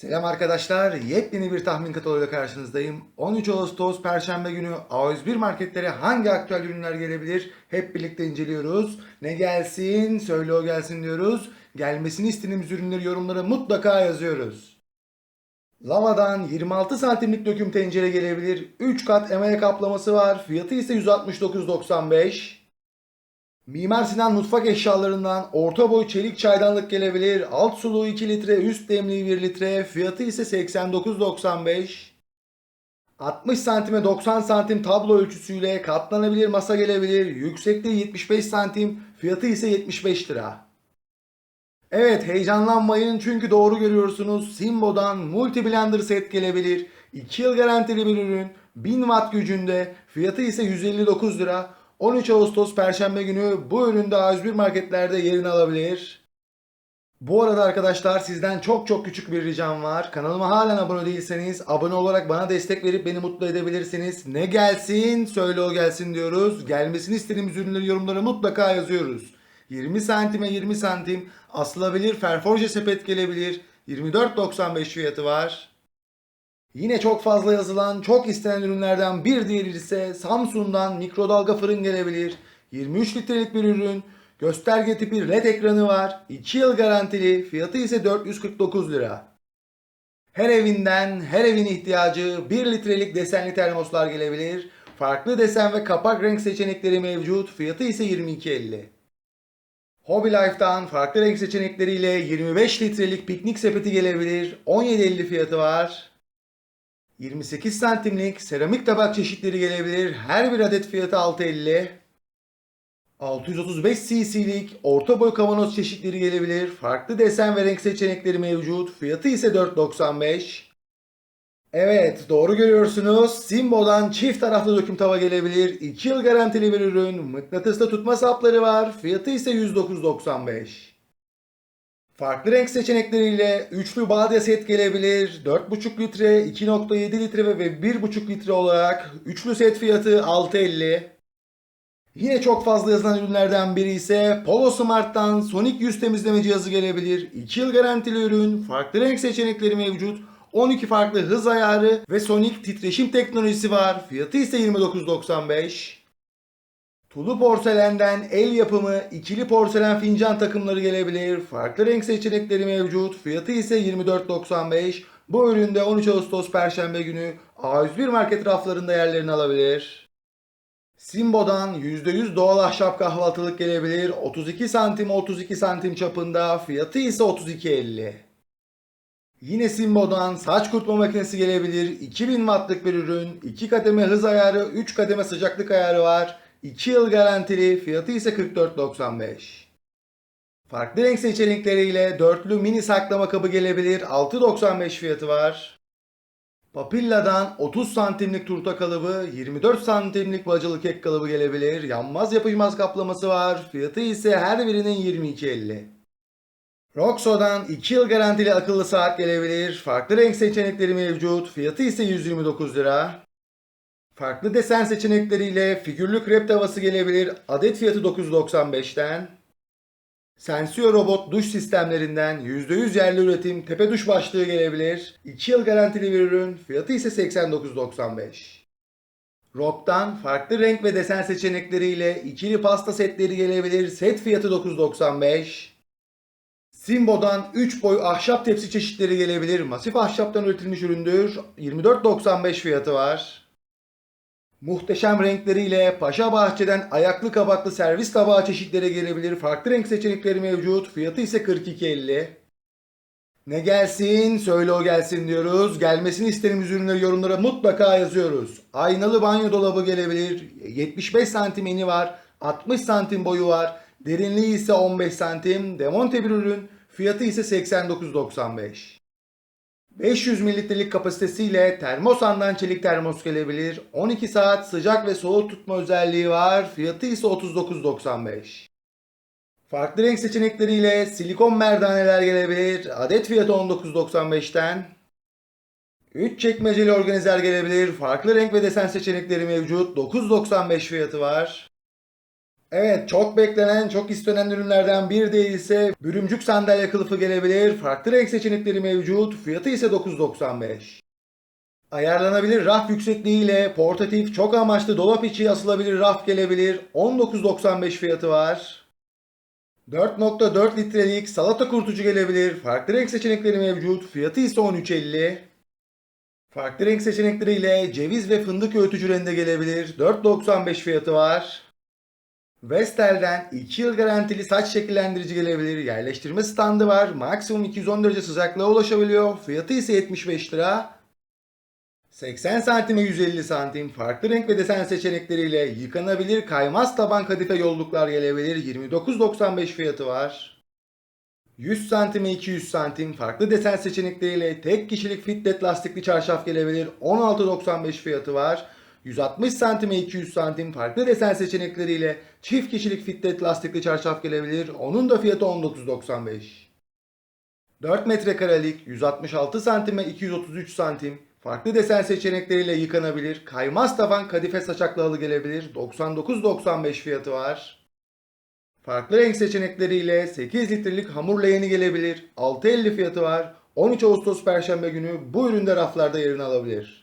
Selam arkadaşlar. Yepyeni bir tahmin kataloğuyla karşınızdayım. 13 Ağustos Perşembe günü A101 marketlere hangi aktüel ürünler gelebilir? Hep birlikte inceliyoruz. Ne gelsin? Söyle o gelsin diyoruz. Gelmesini istediğimiz ürünleri yorumlara mutlaka yazıyoruz. Lava'dan 26 santimlik döküm tencere gelebilir. 3 kat emaye kaplaması var. Fiyatı ise 169.95. Mimar Sinan mutfak eşyalarından orta boy çelik çaydanlık gelebilir. Alt suluğu 2 litre, üst demliği 1 litre. Fiyatı ise 89.95. 60 santime 90 santim tablo ölçüsüyle katlanabilir masa gelebilir. Yüksekliği 75 santim, fiyatı ise 75 lira. Evet heyecanlanmayın çünkü doğru görüyorsunuz. Simbo'dan multi blender set gelebilir. 2 yıl garantili bir ürün. 1000 watt gücünde. Fiyatı ise 159 lira. 13 Ağustos Perşembe günü bu üründe A101 marketlerde yerini alabilir. Bu arada arkadaşlar sizden çok çok küçük bir ricam var. Kanalıma halen abone değilseniz abone olarak bana destek verip beni mutlu edebilirsiniz. Ne gelsin söyle o gelsin diyoruz. Gelmesini istediğimiz ürünleri yorumlara mutlaka yazıyoruz. 20 santime 20 santim asılabilir ferforje sepet gelebilir. 24.95 fiyatı var. Yine çok fazla yazılan, çok istenen ürünlerden bir diğeri ise Samsung'dan mikrodalga fırın gelebilir. 23 litrelik bir ürün. Gösterge tipi LED ekranı var. 2 yıl garantili. Fiyatı ise 449 lira. Her evinden, her evin ihtiyacı 1 litrelik desenli termoslar gelebilir. Farklı desen ve kapak renk seçenekleri mevcut. Fiyatı ise 22.50. Hobby Life'dan farklı renk seçenekleriyle 25 litrelik piknik sepeti gelebilir. 17.50 fiyatı var. 28 santimlik seramik tabak çeşitleri gelebilir. Her bir adet fiyatı 6.50. 635 cc'lik orta boy kavanoz çeşitleri gelebilir. Farklı desen ve renk seçenekleri mevcut. Fiyatı ise 4.95. Evet doğru görüyorsunuz. Simbo'dan çift taraflı döküm tava gelebilir. 2 yıl garantili bir ürün. Mıknatıslı tutma sapları var. Fiyatı ise 109.95. Farklı renk seçenekleriyle üçlü badye set gelebilir. 4,5 litre, 2,7 litre ve 1,5 litre olarak üçlü set fiyatı 6.50. Yine çok fazla yazılan ürünlerden biri ise Polo Smart'tan Sonic yüz temizleme cihazı gelebilir. 2 yıl garantili ürün, farklı renk seçenekleri mevcut. 12 farklı hız ayarı ve Sonic titreşim teknolojisi var. Fiyatı ise 29.95. Tulu porselenden el yapımı ikili porselen fincan takımları gelebilir. Farklı renk seçenekleri mevcut. Fiyatı ise 24.95. Bu üründe 13 Ağustos Perşembe günü A101 market raflarında yerlerini alabilir. Simbo'dan %100 doğal ahşap kahvaltılık gelebilir. 32 santim 32 santim çapında. Fiyatı ise 32.50. Yine Simbo'dan saç kurutma makinesi gelebilir. 2000 wattlık bir ürün. 2 kademe hız ayarı, 3 kademe sıcaklık ayarı var. 2 yıl garantili. Fiyatı ise 44.95. Farklı renk seçenekleriyle dörtlü mini saklama kabı gelebilir. 6.95 fiyatı var. Papilla'dan 30 santimlik turta kalıbı, 24 santimlik bacalı kek kalıbı gelebilir. Yanmaz yapışmaz kaplaması var. Fiyatı ise her birinin 22.50. Roxo'dan 2 yıl garantili akıllı saat gelebilir. Farklı renk seçenekleri mevcut. Fiyatı ise 129 lira. Farklı desen seçenekleriyle figürlü krep tavası gelebilir. Adet fiyatı 995'ten. Sensio robot duş sistemlerinden %100 yerli üretim tepe duş başlığı gelebilir. 2 yıl garantili bir ürün. Fiyatı ise 89.95. Rock'tan farklı renk ve desen seçenekleriyle ikili pasta setleri gelebilir. Set fiyatı 9.95. Simbo'dan 3 boy ahşap tepsi çeşitleri gelebilir. Masif ahşaptan üretilmiş üründür. 24.95 fiyatı var. Muhteşem renkleriyle Paşa Bahçe'den ayaklı kabaklı servis tabağı çeşitleri gelebilir. Farklı renk seçenekleri mevcut. Fiyatı ise 42.50. Ne gelsin söyle o gelsin diyoruz. Gelmesini istediğimiz ürünleri yorumlara mutlaka yazıyoruz. Aynalı banyo dolabı gelebilir. 75 santim eni var. 60 santim boyu var. Derinliği ise 15 santim. Demonte bir ürün. Fiyatı ise 89.95. 500 mililitrelik kapasitesiyle termosandan çelik termos gelebilir. 12 saat sıcak ve soğuk tutma özelliği var. Fiyatı ise 39.95. Farklı renk seçenekleriyle silikon merdaneler gelebilir. Adet fiyatı 19.95'ten. 3 çekmeceli organizer gelebilir. Farklı renk ve desen seçenekleri mevcut. 9.95 fiyatı var. Evet çok beklenen, çok istenen ürünlerden bir de ise bürümcük sandalye kılıfı gelebilir. Farklı renk seçenekleri mevcut. Fiyatı ise 9.95. Ayarlanabilir raf yüksekliğiyle portatif çok amaçlı dolap içi asılabilir raf gelebilir. 19.95 fiyatı var. 4.4 litrelik salata kurutucu gelebilir. Farklı renk seçenekleri mevcut. Fiyatı ise 13.50. Farklı renk seçenekleriyle ceviz ve fındık öğütücü rende gelebilir. 4.95 fiyatı var. Vestel'den 2 yıl garantili saç şekillendirici gelebilir. Yerleştirme standı var. Maksimum 210 derece sıcaklığa ulaşabiliyor. Fiyatı ise 75 lira. 80 santime 150 santim farklı renk ve desen seçenekleriyle yıkanabilir kaymaz taban kadife yolluklar gelebilir. 29.95 fiyatı var. 100 santime 200 santim farklı desen seçenekleriyle tek kişilik fitlet lastikli çarşaf gelebilir. 16.95 fiyatı var. 160 santime 200 santim farklı desen seçenekleriyle çift kişilik fitlet lastikli çarşaf gelebilir. Onun da fiyatı 19.95. 4 metrekarelik 166 santime 233 santim farklı desen seçenekleriyle yıkanabilir. Kaymaz taban kadife saçaklı halı gelebilir. 99.95 fiyatı var. Farklı renk seçenekleriyle 8 litrelik hamur leğeni gelebilir. 6.50 fiyatı var. 13 Ağustos Perşembe günü bu üründe raflarda yerini alabilir.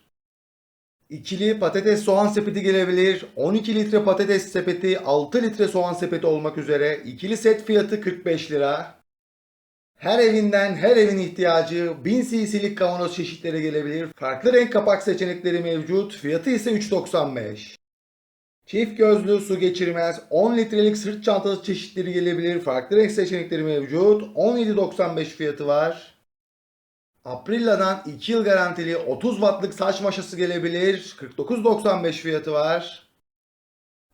İkili patates soğan sepeti gelebilir. 12 litre patates sepeti, 6 litre soğan sepeti olmak üzere. ikili set fiyatı 45 lira. Her evinden her evin ihtiyacı 1000 cc'lik kavanoz çeşitleri gelebilir. Farklı renk kapak seçenekleri mevcut. Fiyatı ise 3.95. Çift gözlü su geçirmez 10 litrelik sırt çantası çeşitleri gelebilir. Farklı renk seçenekleri mevcut. 17.95 fiyatı var. Aprilla'dan 2 yıl garantili 30 wattlık saç maşası gelebilir. 49.95 fiyatı var.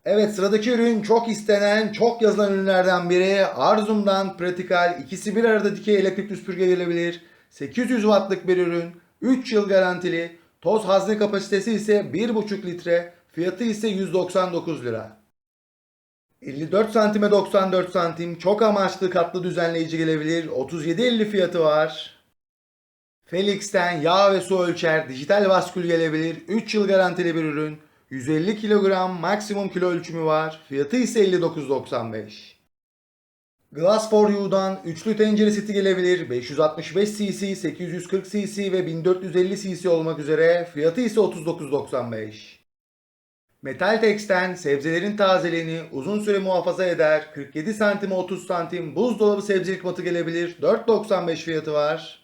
Evet sıradaki ürün çok istenen, çok yazılan ürünlerden biri. Arzum'dan Pratikal ikisi bir arada dikey elektrikli süpürge gelebilir. 800 wattlık bir ürün. 3 yıl garantili. Toz hazne kapasitesi ise 1,5 litre. Fiyatı ise 199 lira. 54 santime 94 santim çok amaçlı katlı düzenleyici gelebilir. 37.50 fiyatı var. Felix'ten yağ ve su ölçer dijital vaskül gelebilir. 3 yıl garantili bir ürün. 150 kilogram maksimum kilo ölçümü var. Fiyatı ise 59.95. Glass for You'dan üçlü tencere seti gelebilir. 565 cc, 840 cc ve 1450 cc olmak üzere. Fiyatı ise 39.95. Metal Tex'ten sebzelerin tazeliğini uzun süre muhafaza eder. 47 santime 30 santim buzdolabı sebzelik matı gelebilir. 4.95 fiyatı var.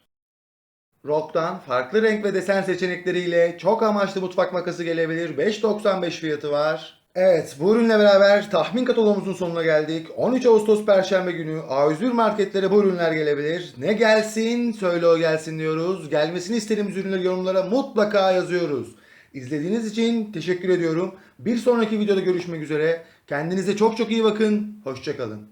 Rock'tan farklı renk ve desen seçenekleriyle çok amaçlı mutfak makası gelebilir. 5.95 fiyatı var. Evet bu ürünle beraber tahmin katalogumuzun sonuna geldik. 13 Ağustos Perşembe günü A101 marketlere bu ürünler gelebilir. Ne gelsin söyle o gelsin diyoruz. Gelmesini istediğimiz ürünleri yorumlara mutlaka yazıyoruz. İzlediğiniz için teşekkür ediyorum. Bir sonraki videoda görüşmek üzere. Kendinize çok çok iyi bakın. Hoşçakalın.